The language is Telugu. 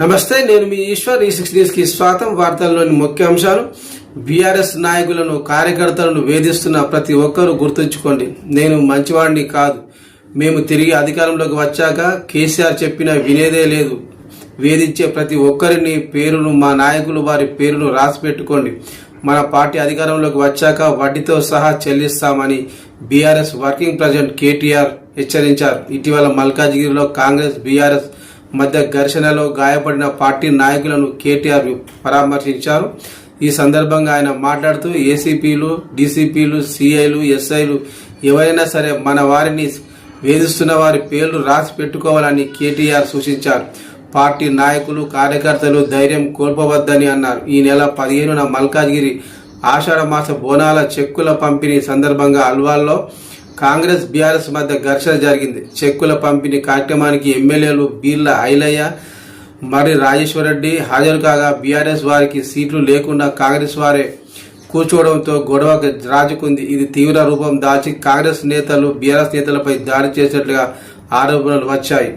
నమస్తే నేను మీ ఈశ్వర్. ఈ సిక్స్ న్యూస్కి స్వాగతం. వార్తల్లోని ముఖ్యాంశాలు బీఆర్ఎస్ నాయకులను కార్యకర్తలను వేధిస్తున్న ప్రతి ఒక్కరూ గుర్తుంచుకోండి. నేను మంచివాడిని కాదు. మేము తిరిగి అధికారంలోకి వచ్చాక కేసీఆర్ చెప్పిన వినేదే లేదు. వేధించే ప్రతి ఒక్కరిని పేరును మా నాయకులు వారి పేరును రాసి పెట్టుకోండి. మన పార్టీ అధికారంలోకి వచ్చాక వడ్డీతో సహా చెల్లిస్తామని బీఆర్ఎస్ వర్కింగ్ ప్రెసిడెంట్ కేటీఆర్ హెచ్చరించారు. ఇటీవల మల్కాజ్గిరిలో కాంగ్రెస్ బీఆర్ఎస్ మధ్య ఘర్షణలో గాయపడిన పార్టీ నాయకులను కేటీఆర్ పరామర్శించారు. ఈ సందర్భంగా ఆయన మాట్లాడుతూ ఏసీపీలు డీసీపీలు సిఐలు ఎస్ఐలు ఎవరైనా సరే మన వారిని వేధిస్తున్న వారి పేర్లు రాసి పెట్టుకోవాలని కేటీఆర్ సూచించారు. పార్టీ నాయకులు కార్యకర్తలు ధైర్యం కోల్పోవద్దని అన్నారు. ఈ నెల పదిహేనున మల్కాజ్గిరి ఆషాఢ మాస బోనాల చెక్కుల పంపిణీ సందర్భంగా అల్వాల్లో కాంగ్రెస్ బీఆర్ఎస్ మధ్య ఘర్షణ జరిగింది. చెక్కుల పంపిణీ కార్యక్రమానికి ఎమ్మెల్యేలు బీర్ల ఐలయ్య మరి రాజేశ్వరరెడ్డి హాజరు కాగా బీఆర్ఎస్ వారికి సీట్లు లేకుండా కాంగ్రెస్ వారే కూర్చోవడంతో గొడవ రాజుకుంది. ఇది తీవ్ర రూపం దాల్చి కాంగ్రెస్ నేతలు బీఆర్ఎస్ నేతలపై దాడి చేసినట్లుగా ఆరోపణలు వచ్చాయి.